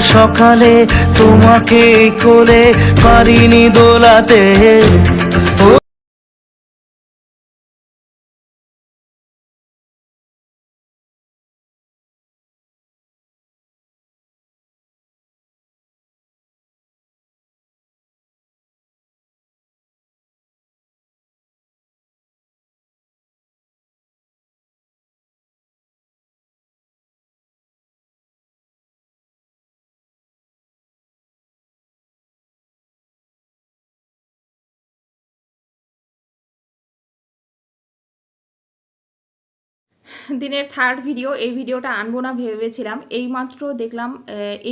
সকালে তোমাকে কোলে পারিনি দোলাতে। দিনের থার্ড ভিডিও এই ভিডিওটা আনব না ভেবেছিলাম। এইমাত্র দেখলাম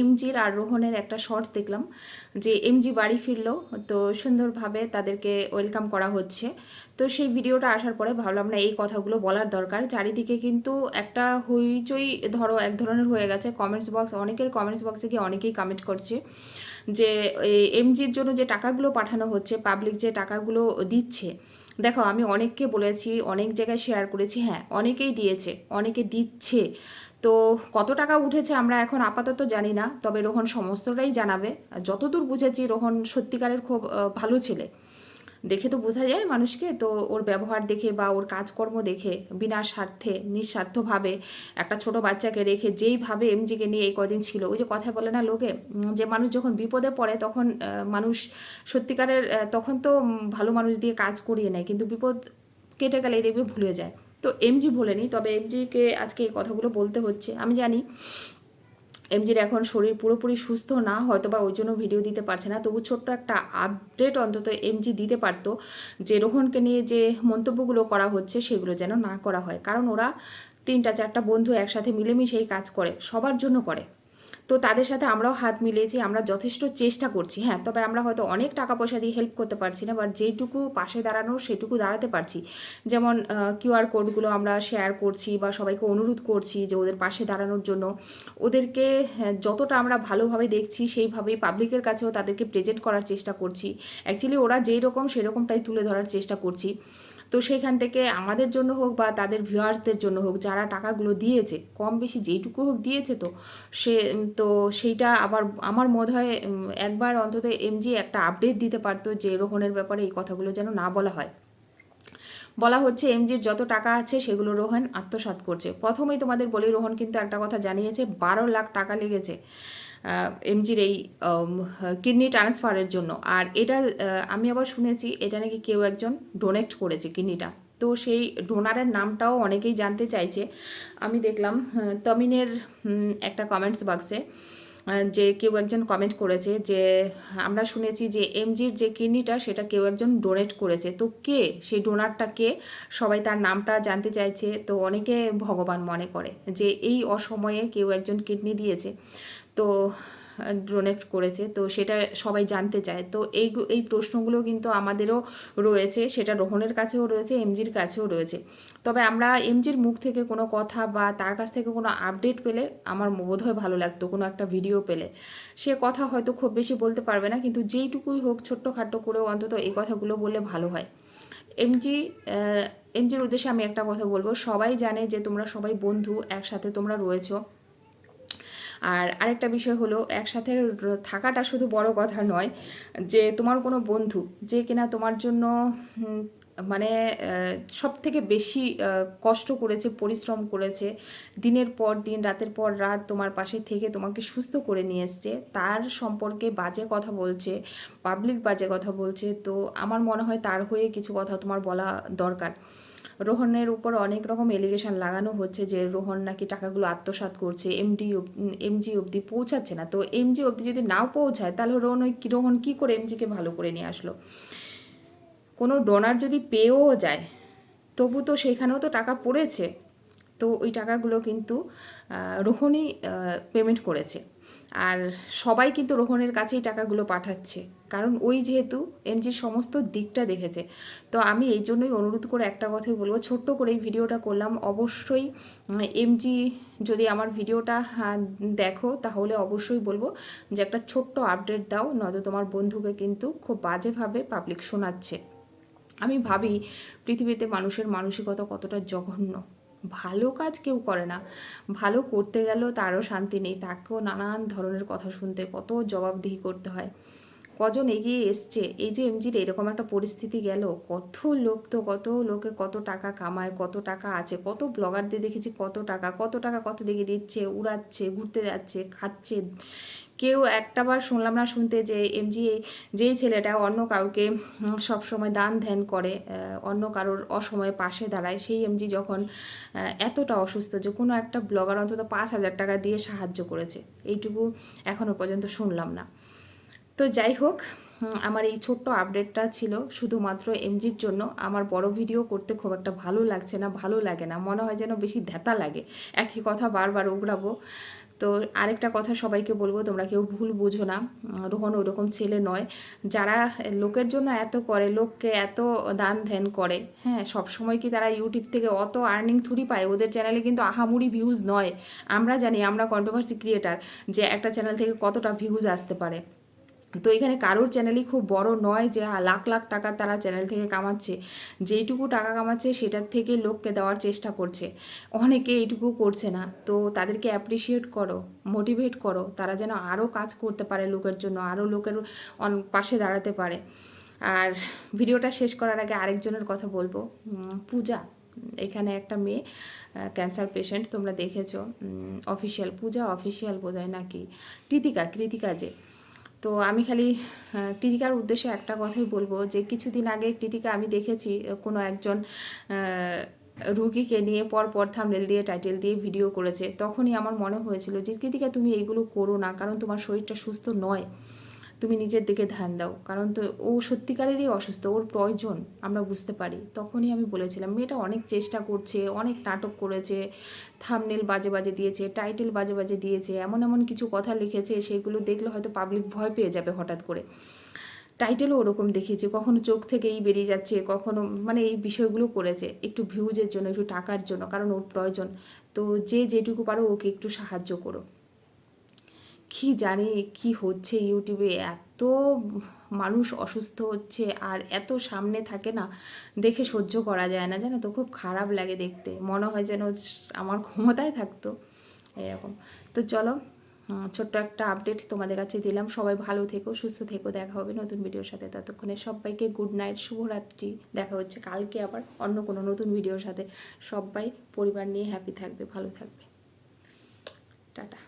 এমজির আর রোহনের একটা শর্টস দেখলাম, যে এমজি বাড়ি ফিরলো, তো সুন্দরভাবে তাদেরকে ওয়েলকাম করা হচ্ছে। তো সেই ভিডিওটা আসার পরে ভাবলাম, না, এই কথাগুলো বলার দরকার। চারিদিকে কিন্তু একটা হইচই, ধরো, এক ধরনের হয়ে গেছে। কমেন্টস বক্স অনেকের কমেন্টস বক্সে গিয়ে অনেকেই কমেন্ট করছে, যে এমজির জন্য যে টাকাগুলো পাঠানো হচ্ছে পাবলিক যে টাকাগুলো দিচ্ছে দেখো, আমি অনেককে বলেছি, অনেক জায়গায় শেয়ার করেছি হ্যাঁ অনেকেই দিয়েছে, অনেকে দিচ্ছে। তো কত টাকা উঠেছে আমরা এখন আপাতত জানি না, তবে রোহন সমস্তটাই জানাবে। যতদূর বুঝেছি, রোহন সত্যিকারের খুব ভালো ছেলে। দেখে তো বোঝা যায় মানুষকে। তো ওর ব্যবহার দেখে বা ওর কাজকর্ম দেখে, বিনা স্বার্থে, নিঃস্বার্থভাবে একটা ছোট বাচ্চাকে রেখে যেইভাবে এমজিকে নিয়ে এই কদিন ছিল। ওই যে কথা বলে না লোকে যে মানুষ যখন বিপদে পড়ে তখন মানুষ সত্যিকারের তখন তো ভালো মানুষ দিয়ে কাজ করিয়ে নেয়, কিন্তু বিপদ কেটে গেলে দেখবে ভুলে যায়। তো এমজি ভোলেনি তবে এমজিকে আজকে এই কথাগুলো বলতে হচ্ছে। আমি জানি এমজির এখন শরীর পুরোপুরি সুস্থ না হয়তো বা ওই জন্য ভিডিও দিতে পারছে না। তবু ছোট্ট একটা আপডেট অন্তত এমজি দিতে পারতো যে রোহনকে নিয়ে যে মন্তব্যগুলো করা হচ্ছে সেগুলো যেন না করা হয়। কারণ ওরা তিনটা, চারটা বন্ধু একসাথে মিলেমিশেই কাজ করে, সবার জন্য করে। তো তাদের সাথে আমরাও হাত মিলিয়েছি আমরা যথেষ্ট চেষ্টা করছি হ্যাঁ তবে আমরা হয়তো অনেক টাকা পয়সা দিয়ে হেল্প করতে পারছি না বাট যেইটুকু পাশে দাঁড়ানোর সেটুকু দাঁড়াতে পারছি। যেমন কিউআর কোডগুলো আমরা শেয়ার করছি বা সবাইকে অনুরোধ করছি যে ওদের পাশে দাঁড়ানোর জন্য। ওদেরকে হ্যাঁ, যতটা আমরা ভালোভাবে দেখছি সেইভাবেই পাবলিকের কাছেও তাদেরকে প্রেজেন্ট করার চেষ্টা করছি। অ্যাকচুয়ালি ওরা যেই রকম সেরকমটাই তুলে ধরার চেষ্টা করছি। তো সেখান থেকে আমাদের জন্য হোক বা তাদের ভিউয়ার্সদের জন্য হোক, যারা টাকাগুলো দিয়েছে, কম বেশি যেইটুকু হোক দিয়েছে তো, সে তো সেইটা আবার আমার মনে হয় একবার অন্তত এমজি একটা আপডেট দিতে পারতো যে রোহনের ব্যাপারে এই কথাগুলো যেন না বলা হয়। বলা হচ্ছে এমজির যত টাকা আছে সেগুলো রোহন আত্মসাৎ করছে। প্রথমেই তোমাদের বলি, রোহন কিন্তু একটা কথা জানিয়েছে, বারো লাখ টাকা লেগেছে। এমজির এই কিডনি ট্রান্সফারের জন্য। আর এটা আমি আবার শুনেছি, এটা নাকি কেউ একজন ডোনেট করেছে কিডনিটা। তো সেই ডোনারের নামটাও অনেকেই জানতে চাইছে। আমি দেখলাম তমিনের একটা কমেন্টস বক্সে যে কেউ একজন কমেন্ট করেছে যে, আমরা শুনেছি যে এমজির যে কিডনিটা, সেটা কেউ একজন ডোনেট করেছে। তো কে? সেই ডোনারটা কে? সবাই তার নামটা জানতে চাইছে। তো অনেকে ভগবান মনে করে যে এই অসময়ে কেউ একজন কিডনি দিয়েছে। তো ডোনেট করেছে। তো সেটা সবাই জানতে চায়। তো এই এই প্রশ্নগুলো কিন্তু আমাদেরও রয়েছে। সেটা রোহনের কাছেও রয়েছে, এমজির কাছেও রয়েছে। তবে আমরা এমজির মুখ থেকে কোনো কথা বা তার কাছ থেকে কোনো আপডেট পেলে আমার বোধহয় ভালো লাগতো, কোনো একটা ভিডিও পেলে। সে কথা হয়তো খুব বেশি বলতে পারবে না, কিন্তু যেইটুকুই হোক ছোট্টখাট্টো করেও অন্তত এই কথাগুলো বললে ভালো হয়। এমজি এমজির উদ্দেশ্যে আমি একটা কথা বলব। সবাই জানে যে তোমরা সবাই বন্ধু, একসাথে তোমরা রয়েছো। আর আরেকটা বিষয় হলো, একসাথে থাকাটা শুধু বড় কথা নয় যে তোমার কোনো বন্ধু যে কিনা তোমার জন্য মানে সব থেকে বেশি কষ্ট করেছে, পরিশ্রম করেছে, দিনের পর দিন, রাতের পর রাত তোমার পাশে থেকে তোমাকে সুস্থ করে নিয়ে এসছে, তার সম্পর্কে বাজে কথা বলছে পাবলিক বাজে কথা বলছে, তো আমার মনে হয় তার হয়ে কিছু কথা তোমার বলা দরকার। রোহনের উপর অনেক রকম এলিগেশন লাগানো হচ্ছে যে রোহন নাকি টাকাগুলো আত্মসাৎ করছে এমডি এমজি অবধি পৌঁছাচ্ছে না। তো এমজি অবধি যদি নাও পৌঁছায়, তাহলে রোহন ওই কি- রোহন কী করে এমজিকে ভালো করে নিয়ে আসলো? কোনো ডোনার যদি পেয়েও যায়, তবু তো সেখানেও তো টাকা পড়েছে। তো ওই টাকাগুলো কিন্তু রোহনই পেমেন্ট করেছে। আর সবাই কিন্তু রোহনের কাছেই টাকাগুলো পাঠাচ্ছে। কারণ ওই যেহেতু এমজির সমস্ত দিকটা দেখেছে। তো আমি এই জন্যই অনুরোধ করে একটা কথাই বলব, ছোট্ট করে এই ভিডিওটা করলাম। অবশ্যই এমজি যদি আমার ভিডিওটা দেখো, তাহলে অবশ্যই বলব যে একটা ছোট্ট আপডেট দাও, নয়তো তোমার বন্ধুকে কিন্তু খুব বাজেভাবে পাবলিক শোনাচ্ছে। আমি ভাবি পৃথিবীতে মানুষের মানসিকতা কতটা জঘন্য। ভালো কাজ কেউ করে না। ভালো করতে গেলেও তারও শান্তি নেই। তাকেও নানান ধরনের কথা শুনতে, কত জবাবদিহি করতে হয়। কজন এগিয়ে এসছে? এই যে এমজির এরকম একটা পরিস্থিতি গেল। কত লোক তো, কত লোকে কত টাকা কামায়, কত টাকা আছে, কত ব্লগারদের দেখেছি কত টাকা কত টাকা কত দিকে দিচ্ছে, উড়াচ্ছে, ঘুরতে যাচ্ছে, খাচ্ছে। কেউ একটাবার শুনলাম না শুনতে যে এমজি যেই ছেলেটা অন্য কাউকে সবসময় দান ধ্যান করে অন্য কারোর অসময়ে পাশে দাঁড়ায়, সেই এমজি যখন এতটা অসুস্থ যে কোনো একটা ব্লগার অন্তত পাঁচ হাজার টাকা দিয়ে সাহায্য করেছে, এইটুকু এখনও পর্যন্ত শুনলাম না। তো যাই হোক আমার এই ছোট্ট আপডেটটা ছিল শুধুমাত্র এমজির জন্য। আমার বড় ভিডিও করতে খুব একটা ভালো লাগছে না, ভালো লাগে না, মনে হয় যেন বেশি ধ্যাতা লাগে। একই কথা বারবার উগড়াবো। তো আরেকটা কথা সবাইকে বলব, তোমরা কেউ ভুল বুঝো না। রোহন ওরকম ছেলে নয়। যারা লোকের জন্য এত করে, লোককে এত দান ধ্যান করে হ্যাঁ সবসময় কি তারা ইউটিউব থেকে অত আর্নিং থুরি পায়? ওদের চ্যানেলে কিন্তু আহামুড়ি ভিউজ নয়। আমরা জানি, আমরা কন্ট্রোভার্সি ক্রিয়েটার যে একটা চ্যানেল থেকে কতটা ভিউজ আসতে পারে। তো এখানে কারোর চ্যানেলই খুব বড় নয় যে লাখ লাখ টাকা তারা চ্যানেল থেকে কামাচ্ছে। যেইটুকু টাকা কামাচ্ছে, সেটার থেকে লোককে দেওয়ার চেষ্টা করছে। অনেকে এইটুকু করছে না। তো তাদেরকে অ্যাপ্রিসিয়েট করো মোটিভেট করো। তারা যেন আরও কাজ করতে পারে লোকের জন্য আরও লোকের পাশে দাঁড়াতে পারে। আর ভিডিওটা শেষ করার আগে আরেকজনের কথা বলব। পূজা, এখানে একটা মেয়ে ক্যান্সার পেশেন্ট তোমরা দেখেছ। অফিসিয়াল পূজা অফিসিয়াল বোধ হয় নাকি? কৃতিকা কৃতিকা যে। তো আমি খালি কৃতিকার উদ্দেশ্যে একটা কথাই বলব যে কিছুদিন আগে কৃতিকা আমি দেখেছি কোনো একজন রুগীকে নিয়ে পর পর থামনেল দিয়ে টাইটেল দিয়ে ভিডিও করেছে। তখনই আমার মনে হয়েছিল যে কৃতিকা তুমি এইগুলো করো না, কারণ তোমার শরীরটা সুস্থ নয়। তুমি নিজের দিকে ধ্যান দাও। কারণ তো ও সত্যিকারেরই অসুস্থ, ওর প্রয়োজন, আমরা বুঝতে পারি। তখনই আমি বলেছিলাম, মেয়েটা অনেক চেষ্টা করছে, অনেক নাটক করেছে থামনেল বাজে বাজে দিয়েছে টাইটেল বাজে বাজে দিয়েছে, এমন এমন কিছু কথা লিখেছে, সেগুলো দেখলে হয়তো পাবলিক ভয় পেয়ে যাবে হঠাৎ করে। টাইটেলও ওরকম দেখিয়েছে, কখনো চোখ থেকেই বেরিয়ে যাচ্ছে, কখনো মানে এই বিষয়গুলো করেছে, একটু ভিউজের জন্য, একটু টাকার জন্য, কারণ ওর প্রয়োজন। তো যে যেটুকু পারো, ওকে একটু সাহায্য করো। কি জানি কি হচ্ছে ইউটিউবে? এত মানুষ অসুস্থ হচ্ছে আর এত সামনে থাকে না, দেখে সহ্য করা যায় না। জানো তো, খুব খারাপ লাগে দেখতে। মনে হয় যেন আমার ক্ষমতায় থাকতো। এরকম। তো চলো ছোট্ট একটা আপডেট তোমাদের কাছে দিলাম। সবাই ভালো থেকো, সুস্থ থেকো। দেখা হবে নতুন ভিডিওর সাথে। ততক্ষণে সবাইকে গুড নাইট শুভরাত্রি। দেখা হচ্ছে কালকে আবার অন্য কোনো নতুন ভিডিওর সাথে। সবাই পরিবার নিয়ে হ্যাপি থাকবে, ভালো থাকবে। টাটা।